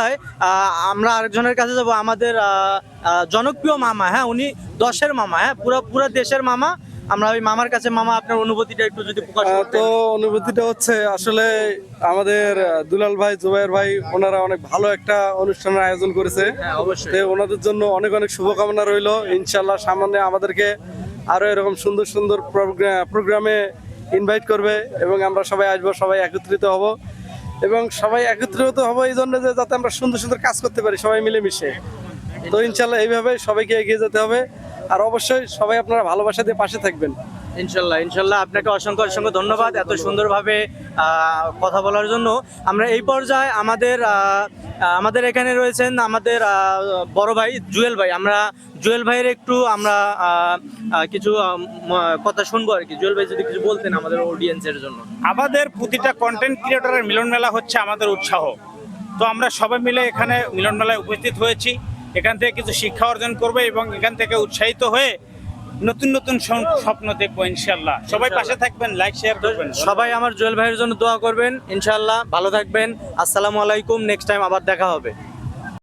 আহ, আমরা আরেকজনের কাছে যাব আমাদের জনপ্রিয় মামা হ্যাঁ উনি দশের মামা হ্যাঁ পুরো পুরো দেশের মামা। আমরা ওই মামার কাছে মামা আপনার অনুভূতিটা একটু যদি প্রকাশ তো অনুভূতিটা হচ্ছে আসলে আমাদের দুলাল ভাই জুবাইর ভাই ওনারা অনেক ভালো একটা অনুষ্ঠানের আয়োজন করেছে। হ্যাঁ অবশ্যই। ওনাদের জন্য অনেক অনেক শুভকামনা রইল। ইনশাল্লাহ সামনে আমাদেরকে আরও এরকম সুন্দর সুন্দর প্রোগ্রা- প্রোগ্রামে ইনভাইট করবে এবং আমরা সবাই আসব সবাই একত্রিত হব। এবং সবাই একত্রিত হব এই জন্য যে যাতে আমরা সুন্দর সুন্দর কাজ করতে পারি, সবাই মিলেমিশে। তো ইনশাল্লাহ এইভাবে সবাইকে এগিয়ে যেতে হবে। আর অবশ্যই সবাই আপনারা ভালোবাসা দিয়ে পাশে থাকবেন। ইনশাল্লাহ ইনশাল্লাহ। আপনাকে অসংখ্য অসংখ্য ধন্যবাদ এত সুন্দরভাবে কথা বলার জন্য। আমরা এই পর্যায়ে আমাদের আমাদের এখানে রয়েছেন আমাদের বড় ভাই জুয়েল ভাই। আমরা জুয়েল ভাইয়ের একটু, আমরা কিছু কথা শুনব আর কি। জুয়েল ভাই যদি কিছু বলতেন আমাদের অডিয়েন্সের জন্য। আমাদের প্রতিটা কন্টেন্ট ক্রিয়েটরের মিলন মেলা হচ্ছে আমাদের উৎসাহ। তো আমরা সবাই মিলে এখানে মিলন মেলায় উপস্থিত হয়েছি। এখান থেকে কিছু শিক্ষা অর্জন করবে এবং এখান থেকে উৎসাহিত হয়ে নতুন নতুন স্বপ্ন- দেখব ইনশাল্লাহ। সবাই পাশে থাকবেন লাইক শেয়ার করবেন। সবাই আমার জুয়েল ভাইয়ের জন্য দোয়া করবেন ইনশাল্লাহ। ভালো থাকবেন। আসসালামু আলাইকুম নেক্সট টাইম আবার দেখা হবে।